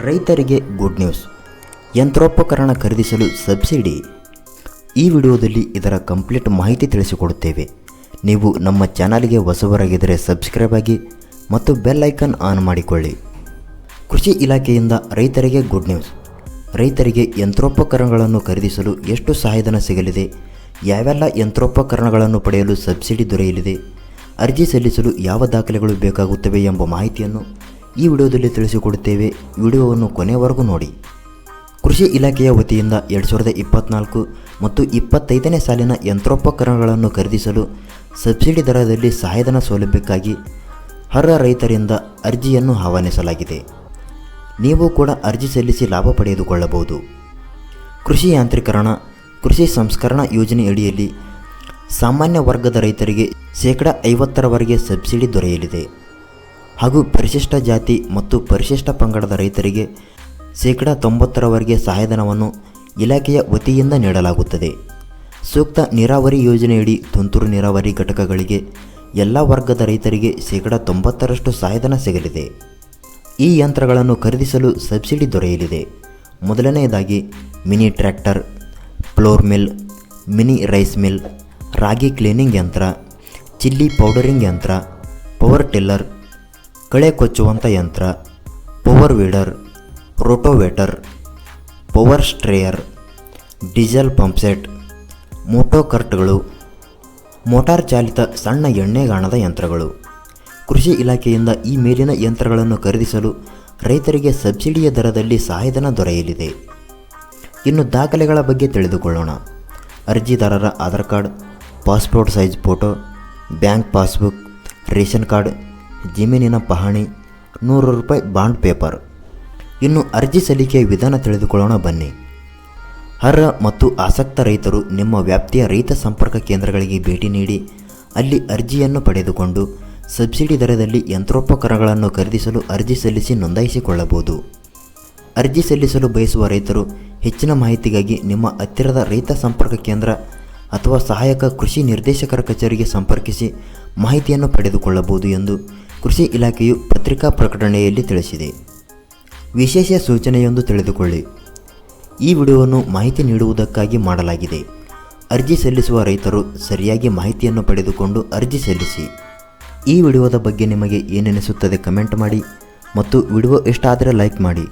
ರೈತರಿಗೆ good news ಯಂತ್ರೋಪಕರಣ ಖರೀದಿಸಲು ಸಬ್ಸಿಡಿ. ಈ ವಿಡಿಯೋದಲ್ಲಿ ಇದರ ಕಂಪ್ಲೀಟ್ ಮಾಹಿತಿ ತಿಳಿಸಿಕೊಡುತ್ತೇವೆ. ನೀವು ನಮ್ಮ ಚಾನಲ್ಗೆ ಹೊಸಬರಾಗಿದ್ದರೆ ಸಬ್ಸ್ಕ್ರೈಬ್ ಆಗಿ ಮತ್ತು ಬೆಲ್ ಐಕನ್ ಆನ್ ಮಾಡಿಕೊಳ್ಳಿ. ಕೃಷಿ ಇಲಾಖೆಯಿಂದ ರೈತರಿಗೆ ಗುಡ್ ನ್ಯೂಸ್ ರೈತರಿಗೆ ಯಂತ್ರೋಪಕರಣಗಳನ್ನು ಖರೀದಿಸಲು ಎಷ್ಟು ಸಹಾಯಧನ ಸಿಗಲಿದೆ? ಯಾವೆಲ್ಲ ಯಂತ್ರೋಪಕರಣಗಳನ್ನು ಪಡೆಯಲು ಸಬ್ಸಿಡಿ ದೊರೆಯಲಿದೆ? ಅರ್ಜಿ ಸಲ್ಲಿಸಲು ಯಾವ ದಾಖಲೆಗಳು ಬೇಕಾಗುತ್ತವೆ ಎಂಬ ಮಾಹಿತಿಯನ್ನು ಈ ವಿಡಿಯೋದಲ್ಲಿ ತಿಳಿಸಿಕೊಡುತ್ತೇವೆ, ವಿಡಿಯೋವನ್ನು ಕೊನೆಯವರೆಗೂ ನೋಡಿ. ಕೃಷಿ ಇಲಾಖೆಯ ವತಿಯಿಂದ ಎರಡು ಸಾವಿರದ ಇಪ್ಪತ್ನಾಲ್ಕು ಮತ್ತು ಇಪ್ಪತ್ತೈದನೇ ಸಾಲಿನ ಯಂತ್ರೋಪಕರಣಗಳನ್ನು ಖರೀದಿಸಲು ಸಬ್ಸಿಡಿ ದರದಲ್ಲಿ ಸಹಾಯಧನ ಸೌಲಭ್ಯಕ್ಕಾಗಿ ಅರ್ಹ ರೈತರಿಂದ ಅರ್ಜಿಯನ್ನು ಆಹ್ವಾನಿಸಲಾಗಿದೆ. ನೀವು ಕೂಡ ಅರ್ಜಿ ಸಲ್ಲಿಸಿ ಲಾಭ ಪಡೆದುಕೊಳ್ಳಬಹುದು. ಕೃಷಿ ಯಾಂತ್ರೀಕರಣ, ಕೃಷಿ ಸಂಸ್ಕರಣಾ ಯೋಜನೆಯಡಿಯಲ್ಲಿ ಸಾಮಾನ್ಯ ವರ್ಗದ ರೈತರಿಗೆ ಶೇಕಡ ಐವತ್ತರವರೆಗೆ ಸಬ್ಸಿಡಿ ದೊರೆಯಲಿದೆ. ಹಾಗೂ ಪರಿಶಿಷ್ಟ ಜಾತಿ ಮತ್ತು ಪರಿಶಿಷ್ಟ ಪಂಗಡದ ರೈತರಿಗೆ ಶೇಕಡ ತೊಂಬತ್ತರವರೆಗೆ ಸಹಾಯಧನವನ್ನು ಇಲಾಖೆಯ ವತಿಯಿಂದ ನೀಡಲಾಗುತ್ತದೆ. ಸೂಕ್ತ ನೀರಾವರಿ ಯೋಜನೆಯಡಿ ತುಂತುರು ನೀರಾವರಿ ಘಟಕಗಳಿಗೆ ಎಲ್ಲ ವರ್ಗದ ರೈತರಿಗೆ ಶೇಕಡ ತೊಂಬತ್ತರಷ್ಟು ಸಹಾಯಧನ ಸಿಗಲಿದೆ. ಈ ಯಂತ್ರಗಳನ್ನು ಖರೀದಿಸಲು ಸಬ್ಸಿಡಿ ದೊರೆಯಲಿದೆ. ಮೊದಲನೆಯದಾಗಿ mini tractor, flour mill, mini rice mill, ರಾಗಿ ಕ್ಲೀನಿಂಗ್ ಯಂತ್ರ, ಚಿಲ್ಲಿ ಪೌಡರಿಂಗ್ ಯಂತ್ರ, ಪವರ್ ಟಿಲ್ಲರ್ ಕಳೆ ಕೊಚ್ಚುವಂಥ ಯಂತ್ರ power weeder rotavator power sprayer diesel pumpset Moto ಕರ್ಟ್ಗಳು ಮೋಟಾರ್ ಚಾಲಿತ ಸಣ್ಣ ಎಣ್ಣೆಗಾಣದ ಯಂತ್ರಗಳು. ಕೃಷಿ ಇಲಾಖೆಯಿಂದ ಈ ಮೇಲಿನ ಯಂತ್ರಗಳನ್ನು ಖರೀದಿಸಲು ರೈತರಿಗೆ ಸಬ್ಸಿಡಿಯ ದರದಲ್ಲಿ ಸಹಾಯಧನ ದೊರೆಯಲಿದೆ. ಇನ್ನು ದಾಖಲೆಗಳ ಬಗ್ಗೆ ತಿಳಿದುಕೊಳ್ಳೋಣ. ಅರ್ಜಿದಾರರ Aadhaar card passport size photo bank passbook ration card ಜಮೀನಿನ ಪಹಣಿ, ನೂರು ರೂಪಾಯಿ ಬಾಂಡ್ ಪೇಪರ್. ಇನ್ನು ಅರ್ಜಿ ಸಲ್ಲಿಕೆಯ ವಿಧಾನ ತಿಳಿದುಕೊಳ್ಳೋಣ ಬನ್ನಿ. ಅರ್ಹ ಮತ್ತು ಆಸಕ್ತ ರೈತರು ನಿಮ್ಮ ವ್ಯಾಪ್ತಿಯ ರೈತ ಸಂಪರ್ಕ ಕೇಂದ್ರಗಳಿಗೆ ಭೇಟಿ ನೀಡಿ, ಅಲ್ಲಿ ಅರ್ಜಿಯನ್ನು ಪಡೆದುಕೊಂಡು ಸಬ್ಸಿಡಿ ದರದಲ್ಲಿ ಯಂತ್ರೋಪಕರಣಗಳನ್ನು ಖರೀದಿಸಲು ಅರ್ಜಿ ಸಲ್ಲಿಸಿ ನೋಂದಾಯಿಸಿಕೊಳ್ಳಬಹುದು. ಅರ್ಜಿ ಸಲ್ಲಿಸಲು ಬಯಸುವ ರೈತರು ಹೆಚ್ಚಿನ ಮಾಹಿತಿಗಾಗಿ ನಿಮ್ಮ ಹತ್ತಿರದ ರೈತ ಸಂಪರ್ಕ ಕೇಂದ್ರ ಅಥವಾ ಸಹಾಯಕ ಕೃಷಿ ನಿರ್ದೇಶಕರ ಕಚೇರಿಗೆ ಸಂಪರ್ಕಿಸಿ ಮಾಹಿತಿಯನ್ನು ಪಡೆದುಕೊಳ್ಳಬಹುದು ಎಂದು ಕೃಷಿ ಇಲಾಖೆಯು ಪತ್ರಿಕಾ ಪ್ರಕಟಣೆಯಲ್ಲಿ ತಿಳಿಸಿದೆ. ವಿಶೇಷ ಸೂಚನೆಯೊಂದು ತಿಳಿದುಕೊಳ್ಳಿ. ಈ ವಿಡಿಯೋವನ್ನು ಮಾಹಿತಿ ನೀಡುವುದಕ್ಕಾಗಿ ಮಾಡಲಾಗಿದೆ. ಅರ್ಜಿ ಸಲ್ಲಿಸುವ ರೈತರು ಸರಿಯಾಗಿ ಮಾಹಿತಿಯನ್ನು ಪಡೆದುಕೊಂಡು ಅರ್ಜಿ ಸಲ್ಲಿಸಿ. ಈ ವಿಡಿಯೋದ ಬಗ್ಗೆ ನಿಮಗೆ ಏನೆನಿಸುತ್ತದೆ ಕಮೆಂಟ್ ಮಾಡಿ ಮತ್ತು ವಿಡಿಯೋ ಇಷ್ಟ ಆದರೆ ಲೈಕ್ ಮಾಡಿ.